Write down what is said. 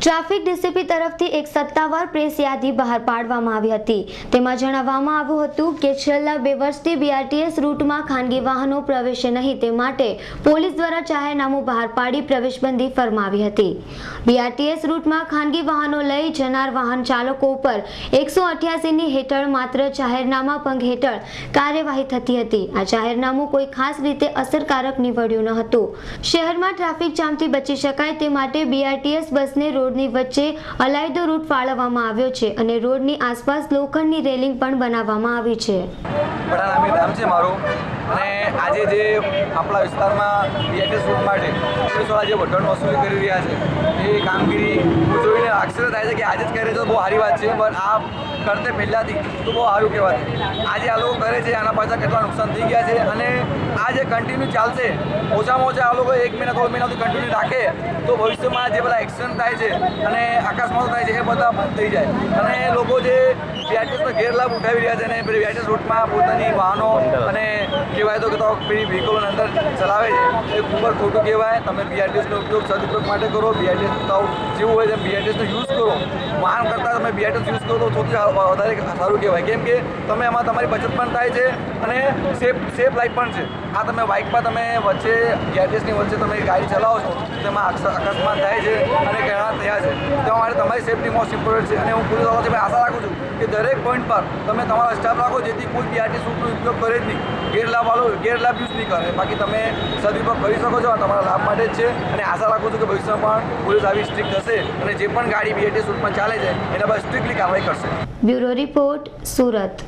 Traffic DCP તરફથી એક સત્તાવાર પ્રેસ યાદી બહાર પાડવામાં આવી હતી. તેમાં જણાવવામાં આવ્યું હતું કે છેલ્લા બે વર્ષથી બીઆરટીએસ રૂટમાં ખાનગી વાહનો પ્રવેશે નહીં તે માટે પોલીસ દ્વારા જાહેરનામું બહાર પાડી પ્રવેશબંધી ફરમાવી હતી. બીઆરટીએસ રૂટમાં ખાનગી વાહનો લઈ જનાર વાહન ચાલકો ઉપર એકસો અઠ્યાસીની હેઠળ માત્ર જાહેરનામા ભંગ હેઠળ કાર્યવાહી થતી હતી. આ જાહેરનામું કોઈ ખાસ રીતે અસરકારક નીવડ્યું ન હતું. શહેરમાં ટ્રાફિક જામથી બચી શકાય તે માટે બીઆરટીએસ બસને રોડની વચ્ચે અલાયદો રૂટ ફાળવવામાં આવ્યો છે અને રોડની આસપાસ લોખંડની રેલિંગ પણ બનાવવામાં આવી છે. અને આજે જે આપણા વિસ્તારમાં બીએટી રૂટ માટે જે વઢણ વસૂલી કરી રહ્યા છે, એ કામગીરી આશ્ચર્ય થાય છે કે આજે જ કરે તો બહુ સારી વાત છે, પણ આ કરતે પહેલાંથી તો બહુ સારું કહેવાય. આજે આ લોકો કરે છે, આના પાછા કેટલા નુકસાન થઈ ગયા છે અને આ જે કન્ટિન્યુ ચાલશે, ઓછામાં ઓછા આ લોકો એક મહિના, દોઢ મહિનાથી કન્ટિન્યુ રાખે, તો ભવિષ્યમાં જે બધા એક્સિડન્ટ થાય છે અને આકાશમાં થાય છે એ બધા બંધ થઈ જાય. અને લોકો જે બીઆરટીએસનો ગેરલાભ ઉઠાવી રહ્યા છે અને પેલી બીઆરટીએસ રૂટમાં પોતાની વાહનો અને કહેવાય તો કે તો પેલી વ્હીકલોની અંદર ચલાવે છે, એ ખૂબ જ ખોટું કહેવાય. તમે બીઆરટીએસનો ઉપયોગ સદુપયોગ માટે કરો બીઆરટીએસ જેવું હોય તેમ બીઆરટીએસનો યુઝ કરો. વાહન કરતાં તમે બીઆરટીએસ યુઝ કરો તો સૌથી વધારે સારું કહેવાય. કેમ કે તમે એમાં તમારી બચત પણ થાય છે અને સેફ સેફ લાઈફ પણ છે. આ તમે બાઇકમાં તમે વચ્ચે ગેરેજની વચ્ચે તમે ગાડી ચલાવો છો તેમાં અકસ- અકસ્માત થાય છે અને ઘણા થયા છે. તેમાં માટે તમારી સેફટી મોસ્ટ ઇમ્પોર્ટન્ટ છે અને હું પોલીસ તરફથી આશા રાખું છું દરેક પોઈન્ટ પર તમે તમારા સ્ટાફ રાખો, જેથી કોઈ બીઆરટી સૂટનો ઉપયોગ કરે જ નહીં. ગેરલાભ વાળો ગેરલાભ યુઝ નહીં કરે. બાકી તમે સદુપયોગ કરી શકો છો તમારા લાભ માટે જ છે. અને આશા રાખું છું કે ભવિષ્યમાં પણ પોલીસ આવી સ્ટ્રિક્ટ હશે અને જે પણ ગાડી બીઆરટી સૂટમાં ચાલે છે, એના પર સ્ટ્રિક્ટલી કાર્યવાહી કરશે. Bureau report, Surat.